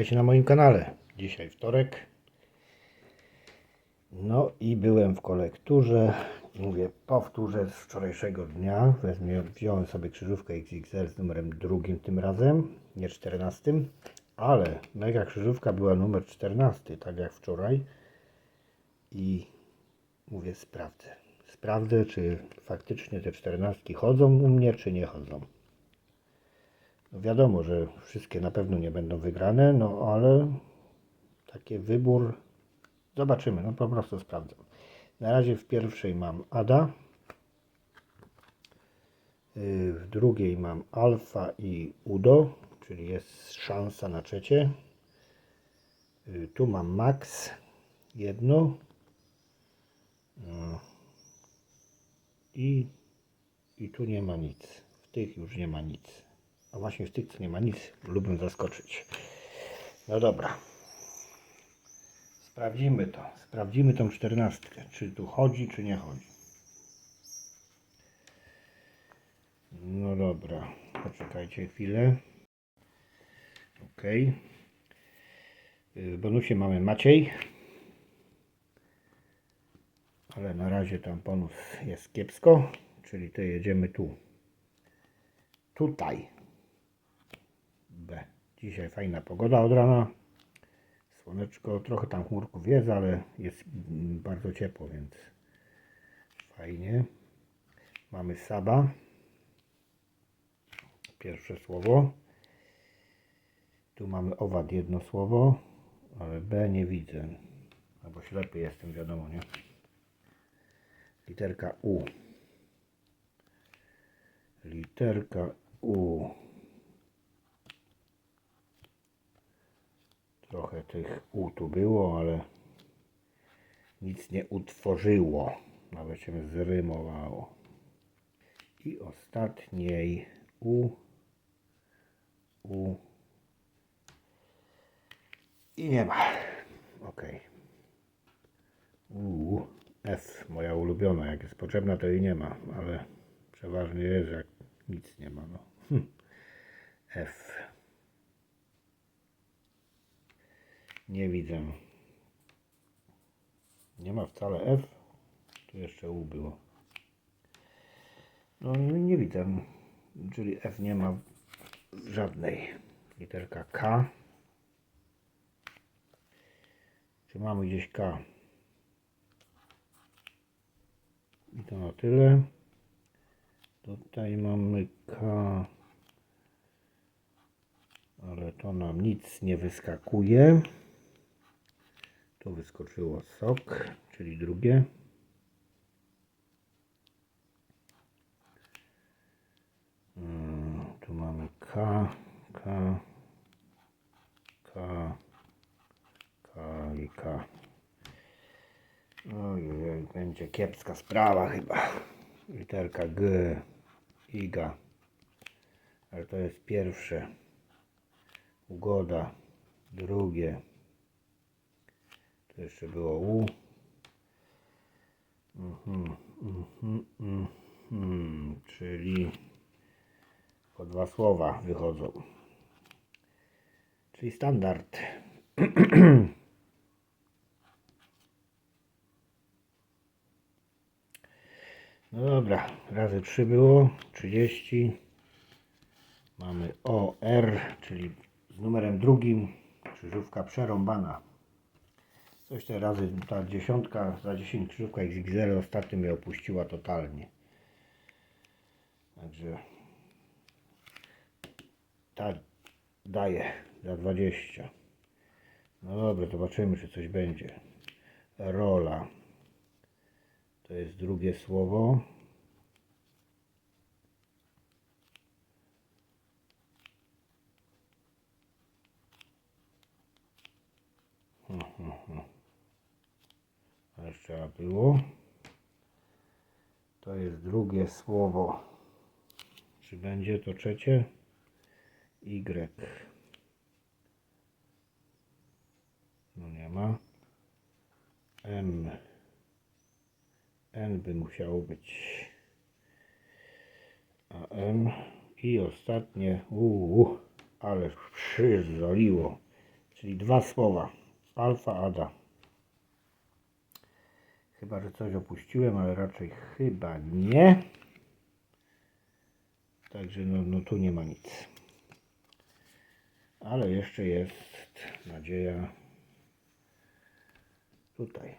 Witajcie na moim kanale. Dzisiaj wtorek. No i byłem w kolekturze. Mówię, powtórzę z wczorajszego dnia. Wezmę, wziąłem sobie krzyżówkę XXL z numerem drugim tym razem, nie 14, ale mega krzyżówka była numer 14, tak jak wczoraj. I mówię, sprawdzę. Sprawdzę, czy faktycznie te 14 chodzą u mnie, czy nie chodzą. No wiadomo, że wszystkie na pewno nie będą wygrane, no ale taki wybór zobaczymy, no po prostu sprawdzam. Na razie w pierwszej mam Ada, yy, w drugiej mam Alfa i Udo, czyli jest szansa na trzecie. Yy, Tu mam Max, jedno. No. I, I tu nie ma nic. W tych już nie ma nic. A właśnie w tych co nie ma nic, lubię zaskoczyć. No dobra. Sprawdzimy to. Sprawdzimy tą czternastkę. Czy tu chodzi, czy nie chodzi. No dobra. Poczekajcie chwilę. Ok. W bonusie mamy Maciej. Ale na razie tam bonus jest kiepsko. Czyli to jedziemy tu. Tutaj. Dzisiaj fajna pogoda od rana. Słoneczko, trochę tam chmurków jest, ale jest bardzo ciepło, więc fajnie. Mamy Saba. Pierwsze słowo. Tu mamy owad jedno słowo, ale B nie widzę. Albo ślepy jestem, wiadomo, nie? Literka U. Literka U. Trochę tych U tu było, ale nic nie utworzyło. Nawet się zrymowało. I ostatniej U. U. I nie ma. Ok. U. F, moja ulubiona. Jak jest potrzebna, to jej nie ma, ale przeważnie jest, jak nic nie ma. No. Hm. F. Nie widzę. Nie ma wcale F. Tu jeszcze U było. No nie widzę. Czyli F nie ma żadnej. Literka K. Czy mamy gdzieś K? I to na tyle. Tutaj mamy K. Ale to nam nic nie wyskakuje. Tu wyskoczyło sok, czyli drugie. Mm, Tu mamy K, K, K, K i K. Ojej, będzie kiepska sprawa chyba. Literka G, Iga. Ale to jest pierwsze. Ugoda. Drugie. Jeszcze było U. Mhm, mhm, mhm. Czyli po dwa słowa wychodzą. Czyli standard. No dobra, razy 3 było 30. Mamy OR, czyli z numerem drugim krzyżówka przerąbana. Coś te razy ta dziesiątka za 10 krzyżówka XXL ostatnio mnie opuściła totalnie. Także ta daje za 20. No dobra, zobaczymy czy coś będzie. Rola. To jest drugie słowo. A Było. To jest drugie słowo. Czy będzie to trzecie? Y. No nie ma. M. N by musiało być. A M. I ostatnie U. ale przyzoliło. Czyli dwa słowa. Alfa Ada. Chyba, że coś opuściłem, ale raczej chyba nie. Także no, no tu nie ma nic. Ale jeszcze jest nadzieja tutaj.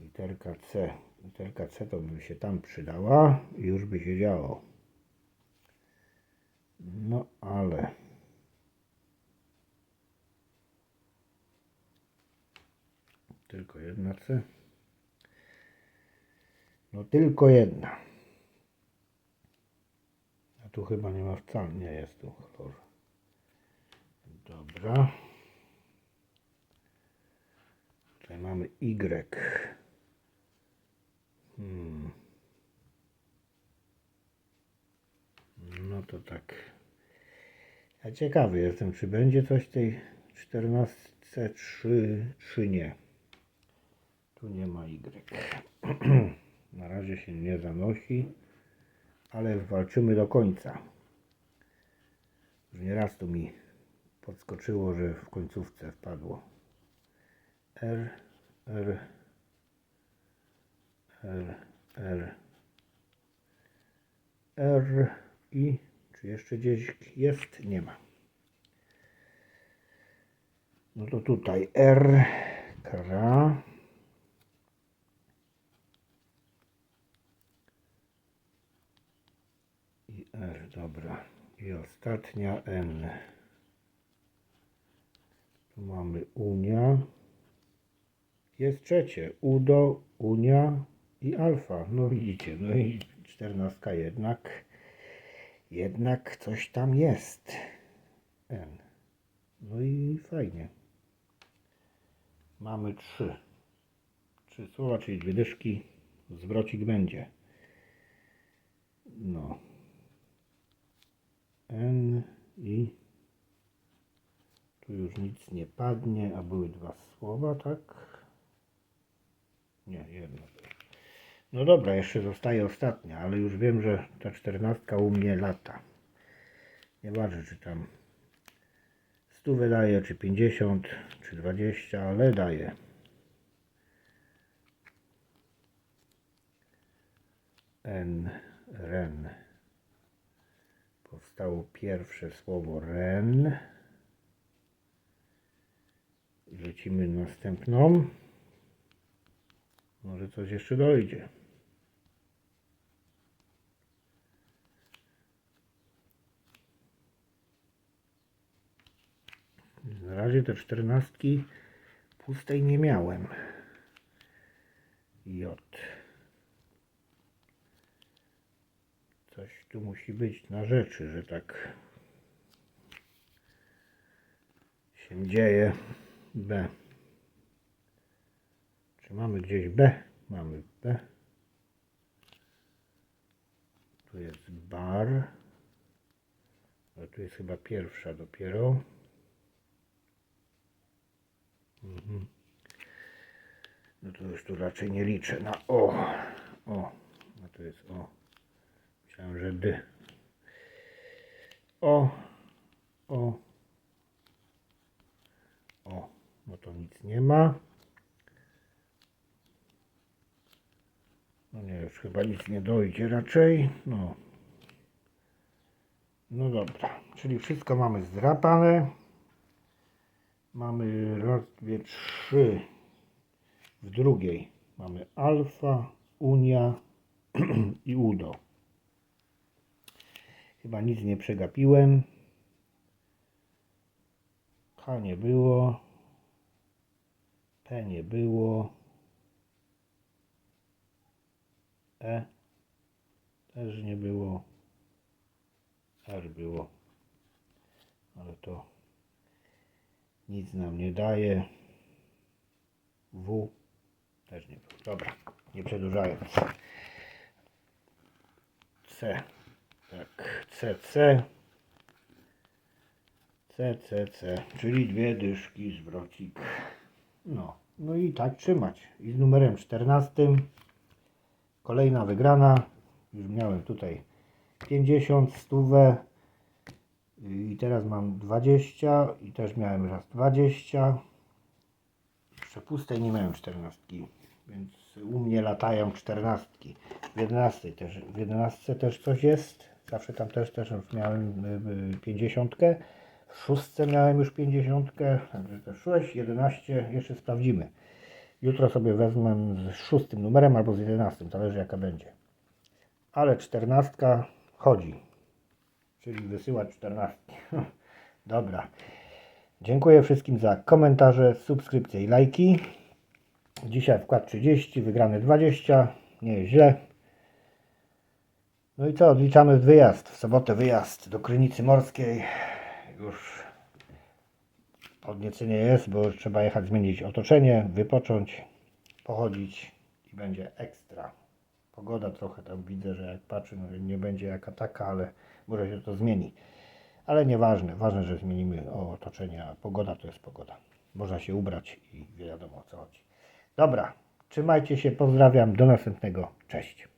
Literka C. Literka C to by się tam przydała i już by się działo. No ale tylko jedna C. No tylko jedna. A tu chyba nie ma wcale, nie jest tu chlor. Dobra. Tutaj mamy Y. Hmm. No to tak. Ja ciekawy jestem, czy będzie coś tej 14 czy, czy nie. Tu nie ma Y. Na razie się nie zanosi, ale walczymy do końca. Już nieraz tu mi podskoczyło, że w końcówce wpadło. R, R, R, R, R i czy jeszcze gdzieś jest? Nie ma. No to tutaj R, kra. R, dobra. I ostatnia N. Tu mamy Unia. Jest trzecie. Udo, Unia i Alfa. No widzicie, no i czternastka jednak. Jednak coś tam jest. N. No i fajnie. Mamy trzy. Trzy słowa, czyli dwie dyszki. Zwrocik będzie. No. N i tu już nic nie padnie, a były dwa słowa, tak? Nie, jedno. No dobra, jeszcze zostaje ostatnia, ale już wiem, że ta czternastka u mnie lata. Nieważne, czy tam 100 wydaje, czy 50, czy 20, ale daje. N, ren. Powstało pierwsze słowo ren. Lecimy następną. Może coś jeszcze dojdzie. Na razie te czternastki pustej nie miałem. J. Coś tu musi być na rzeczy, że tak się dzieje. B. Czy mamy gdzieś B? Mamy B. Tu jest bar. Ale tu jest chyba pierwsza dopiero. Mhm. No to już tu raczej nie liczę na O. O. A to jest O. Że D. O. O. O. No to nic nie ma. No nie, już chyba nic nie dojdzie raczej. No. No dobra, czyli wszystko mamy zdrapane. Mamy raz, dwie, trzy. W drugiej mamy alfa, unia i udo. Chyba nic nie przegapiłem. K nie było. P nie było. E też nie było. R było. Ale to nic nam nie daje. W też nie było. Dobra, nie przedłużając. C. Tak, CC. CCC, czyli dwie dyszki, zwrocik. No, no i tak trzymać. I z numerem 14. Kolejna wygrana. Już miałem tutaj 50, 100. I teraz mam 20 i też miałem raz 20. Jeszcze pustej nie miałem 14, więc u mnie latają 14. W 11 też, w 11 też coś jest. Zawsze tam też, też miałem y, y, 50. W szóstce miałem już 50. Także to 6, 11 jeszcze sprawdzimy. Jutro sobie wezmę z szóstym numerem albo z 11, zależy jaka będzie. Ale 14 chodzi. Czyli wysyłać 14. Dobra. Dziękuję wszystkim za komentarze, subskrypcje i lajki. Dzisiaj wkład 30, wygrany 20. Nie jest źle. No i co, odliczamy wyjazd. W sobotę wyjazd do Krynicy Morskiej. Już podniecenie jest, bo trzeba jechać zmienić otoczenie, wypocząć, pochodzić i będzie ekstra. Pogoda trochę tam widzę, że jak patrzę, no nie będzie jaka taka, ale może się to zmieni. Ale nieważne, ważne, że zmienimy otoczenie, a pogoda to jest pogoda. Można się ubrać i wiadomo o co chodzi. Dobra, trzymajcie się, pozdrawiam, do następnego, cześć.